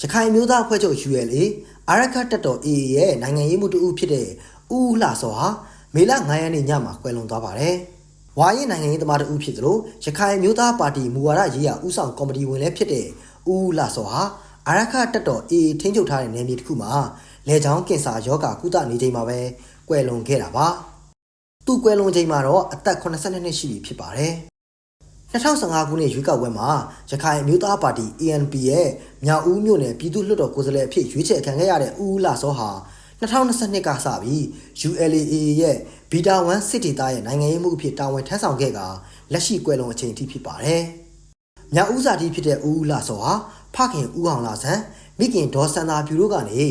ရခိုင်မျိုးသားအဖွဲ့ချုပ် ULA အာရခတ်တပ်တော် AA ရဲ့နိုင်ငံရေးမှုတဦးဖြစ်တဲ့ဦးဦးလှစောဟာမေလ9ရက်နေ့ညမှာကွယ်လွန်သွားပါတယ်။ဝါရင်နိုင်ငံရေးသမားတဦးဖြစ်သလိုရခိုင်မျိုးသားပါတီမူဝါဒရေးရာဦးဆောင်ကော်မတီဝင်လည်းဖြစ်တဲ့ဦးဦးလှစောဟာအာရခတ်တပ်တော် AA ထိန်းချုပ်ထားတဲ့နယ်မြေတစ်ခုမှာလေကြောင်းကင်ဆာရောဂါကုသနေချိန်မှာပဲကွယ်လွန်ခဲ့တာပါ။သူကွယ်လွန်ချိန်မှာတော့အသက်82နှစ်ရှိပြီဖြစ်ပါတယ်။ 2015ခုနှစ်ရွေးကောက်ပွဲမှာရခိုင်အမျိုးသားပါတီ ANP ရဲ့မြောက်ဦးမြို့နယ်ပြည်သူ့လွှတ်တော်ကိုယ်စားလှယ်အဖြစ်ရွေးချယ်ခံခဲ့ရတဲ့ဦးဦးလာစောဟာ2022ကစပြီး ULAA ရဲ့ဘီတာ1စစ်တီသားရဲ့နိုင်ငံရေးမှုအဖြစ်တာဝန်ထမ်းဆောင်ခဲ့ကလက်ရှိကွယ်လွန်အချိန်အထိဖြစ်ပါတယ်။မြောက်ဦးစာတီဖြစ်တဲ့ဦးဦးလာစောဟာဖခင်ဦးအောင်လာဆန်းမိခင်ဒေါ်စန္ဒာဖြူတို့ကနေ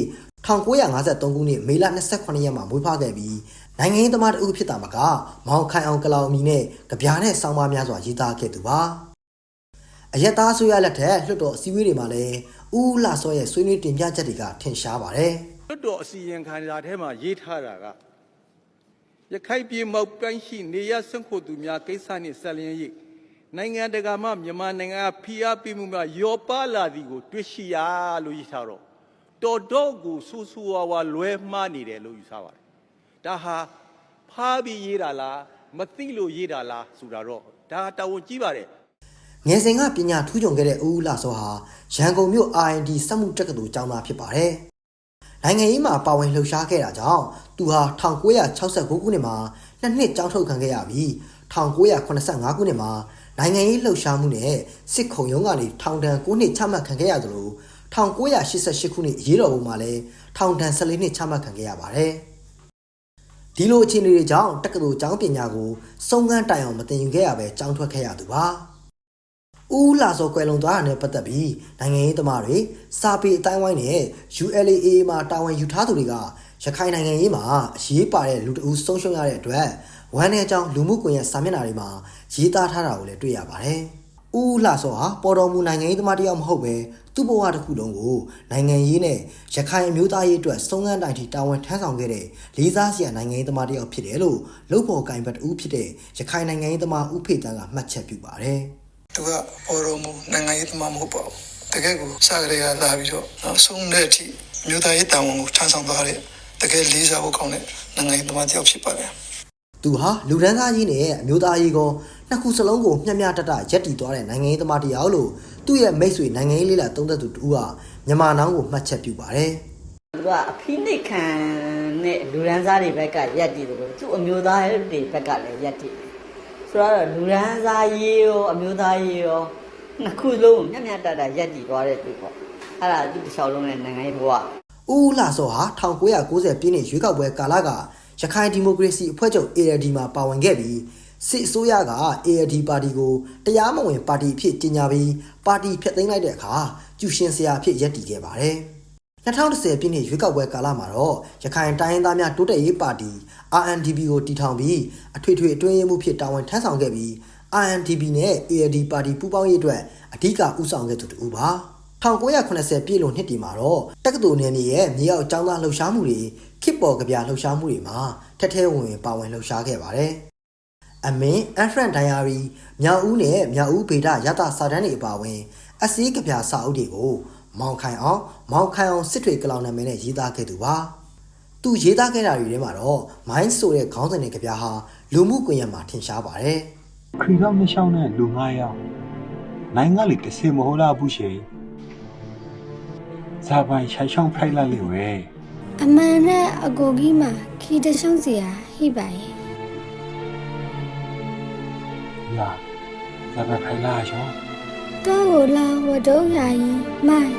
1953ခုနှစ်မေလ28ရက်မှာမွေးဖွားခဲ့ပြီး နိုင်ငံရေးသမားတဦးဖြစ်တာမကမောင်ခိုင်အောင်ကလောင်အမီနဲ့ကြပြားနဲ့စောင်းပါများစွာရေးသားခဲ့သူပါအယက်သားဆိုရလက်ထက်လွှတ်တော်အစည်းအဝေးတွေမှာလည်းဦးဦးလာစောရဲ့ဆွေးနွေးတင်ပြချက်တွေကထင်ရှားပါတယ်လွတ်တော်အစီရင်ခံစာထဲမှာရေးထားတာကရခိုင်ပြည်မောက်ပိုင်းရှိနေရဆွန့်ခိုသူများကိစ္စနှင့်ဆက်လျင်း၍နိုင်ငံတကာမှမြန်မာနိုင်ငံကဖိအားပေးမှုများရောပါလာသည်ကိုတွေ့ရှိရလို့ရေးထားတော့တော်တော့ကိုဆူဆူဝါဝါလွဲမှားနေတယ်လို့ယူဆပါတယ်။ ဒါဟာဖားပြီးရေးတာလားမသိလို့ရေးတာလားဆိုတာတော့ဒါတာဝန်ကြီးပါတယ်ငယ်စဉ်ကပညာထူးချွန်ခဲ့တဲ့ဦးဦးလာစောဟာရန်ကုန်မြို့ RND စက်မှုတက္ကသိုလ်ကျောင်းသားဖြစ်ပါတယ်နိုင်ငံရေးမှာပါဝင်လှုပ်ရှားခဲ့တာကြောင့်သူဟာ1969ခုနှစ်မှာနှစ်နှစ်ကျောင်းထုတ်ခံခဲ့ရပြီး1985ခုနှစ်မှာနိုင်ငံရေးလှုပ်ရှားမှုနဲ့စစ်ခုံရုံးကနေထောင်ဒဏ်9နှစ်ချမှတ်ခံခဲ့ရသလို1988ခုနှစ်အရေးတော်ပုံမှာလည်းထောင်ဒဏ်14နှစ်ချမှတ်ခံခဲ့ရပါတယ် ဒီလိုအခြေအနေတွေကြောင့်တက္ကသိုလ်ကျောင်းပညာကိုစုံကန်းတိုင်အောင်မတင်ယူခဲ့ရပဲကျောင်းထွက်ခဲ့ရသူပါဦးလာစောကွယ်လွန်သွားတာနဲ့ပတ်သက်ပြီးနိုင်ငံရေးသမားတွေစာပေအတိုင်းဝိုင်းနဲ့ ULAA မှာတာဝန်ယူထားသူတွေကရခိုင်နိုင်ငံရေးမှာအရေးပါတဲ့လူတအုပ်ဆုံးရှုံးရတဲ့အတွက်ဝမ်းနဲ့အကြောင်းလူမှုကွန်ရက်စာမျက်နှာတွေမှာရေးသားထားတာကိုလည်းတွေ့ရပါတယ်။ ဦးလာစောဟာပေါ်တော်မူနိုင်ငံရေးသမားတစ်ယောက်မဟုတ်ပဲသူ့ဘဝတစ်ခုလုံးကိုနိုင်ငံရေးနဲ့ရခိုင်အမျိုးသားရေးအတွက်စုံစမ်းတိုင်ထိတာဝန်ထမ်းဆောင်ခဲ့တဲ့လေးစားစရာနိုင်ငံရေးသမားတစ်ယောက်ဖြစ်တယ်လို့လုံဖို့ကင်ဘတ်ဦးဖြစ်တဲ့ရခိုင်နိုင်ငံရေးသမားဦးဖေတန်းကမှတ်ချက်ပြုပါတယ်။သူကပေါ်တော်မူနိုင်ငံရေးသမားမဟုတ်ပါဘူးတကယ်ကိုစကြရေကလာပြီးတော့နောက်ဆုံးတဲ့အထိမြို့သားရေးတာဝန်ကိုထမ်းဆောင်သွားတဲ့တကယ်လေးစားဖို့ကောင်းတဲ့နိုင်ငံရေးသမားတစ်ယောက်ဖြစ်ပါတယ်သူဟာလူဒန်းစားကြီးနဲ့အမျိုးသားရေးကော နှစ်ခုစလုံးကိုမျှမျှတတရက်တည်သွားတဲ့နိုင်ငံရေးသမားတစ်ယောက်လို့သူ့ရဲ့မိတ်ဆွေနိုင်ငံရေးလေးလာသုံးသက်သူတူကမြန်မာနောင်းကိုမှတ်ချက်ပြုပါတယ်သူကအဖိနှိတ်ခံနဲ့လူရန်စားတွေဘက်ကရက်တည်တယ်လို့သူ့အမျိုးသားတွေဘက်ကလည်းရက်တည်တယ်ဆိုတော့လူရန်စားရေးရောအမျိုးသားရေးရောနှစ်ခုလုံးမျက်မျက်တတရက်တည်သွားတဲ့သူပေါ့အဲ့ဒါသူတစ်လျှောက်လုံးနဲ့နိုင်ငံရေးဘဝ။ဦးဦးလှစောဟာ1990ပြည့်နှစ်ရွေးကောက်ပွဲကာလကရခိုင်ဒီမိုကရေစီအဖွဲ့ချုပ် ALD မှာပါဝင်ခဲ့ပြီး စစ်အစိုးရက ALD ပါတီကိုတရားမဝင်ပါတီအဖြစ်ကြေညာပြီးပါတီဖျက်သိမ်းလိုက်တဲ့အခါကျူရှင်ဆရာအဖြစ်ရပ်တည်ခဲ့ပါတယ်။2010ပြည့်နှစ်ရွေးကောက်ပွဲကာလမှာတော့ရခိုင်တိုင်းရင်းသားများတိုးတက်ရေးပါတီ RNDB ကိုတည်ထောင်ပြီးအထွေထွေအတွင်းရေးမှုဖြစ်တာဝန်ထမ်းဆောင်ခဲ့ပြီး RNDB နဲ့ ALD ပါတီပူးပေါင်းရေးအတွက်အဓိကဦးဆောင်ခဲ့သူတူပါ1980ပြည့်လွန်နှစ်ဒီမှာတော့တက္ကသိုလ်နယ်မြေရဲ့မြေအောက်ကျောင်းသားလှုပ်ရှားမှုတွေခစ်ပေါ်ကြပြလှုပ်ရှားမှုတွေမှာထက်ထဲဝင်ဝင်ပါဝင်လှုပ်ရှားခဲ့ပါတယ် အမင်းအန်ဖရန်ဒိုင်ယာရီမြောက်ဦးနဲ့မြောက်ဦးဗေဒရတစာတန်းတွေအပါအဝင်အစည်းကြပြစာအုပ်တွေကိုမောင်ခိုင်အောင်မောင်ခိုင်အောင်စစ်တွေကလောင်နာမည်နဲ့ရေးသားခဲ့သူပါသူရေးသားခဲ့တာတွေထဲမှာတော့မိုင်းဆိုတဲ့ခေါင်းစဉ်တွေကြပြဟာလူမှုကွန်ရက်မှာထင်ရှားပါတယ်ခရီးတော့မရှောင်းတဲ့လူ9ယောက်နိုင်ငံလေးတစ်စင်မဟုတ်လားဘူးရှင်ဇာပိုင်ချိုင်ချောင်းဖိုက်လိုက်လေဝဲအမှန်နဲ့အကိုကြီးမှာခီတရှုံးစရာဟိပါရဲ့ လာဇာပိုင်ဖိုက်လာရောတော့ကိုလာဝတုံးရာရင်မိုင်း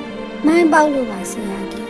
မိုင်းပေါက်လို့ပါဆရာကြီး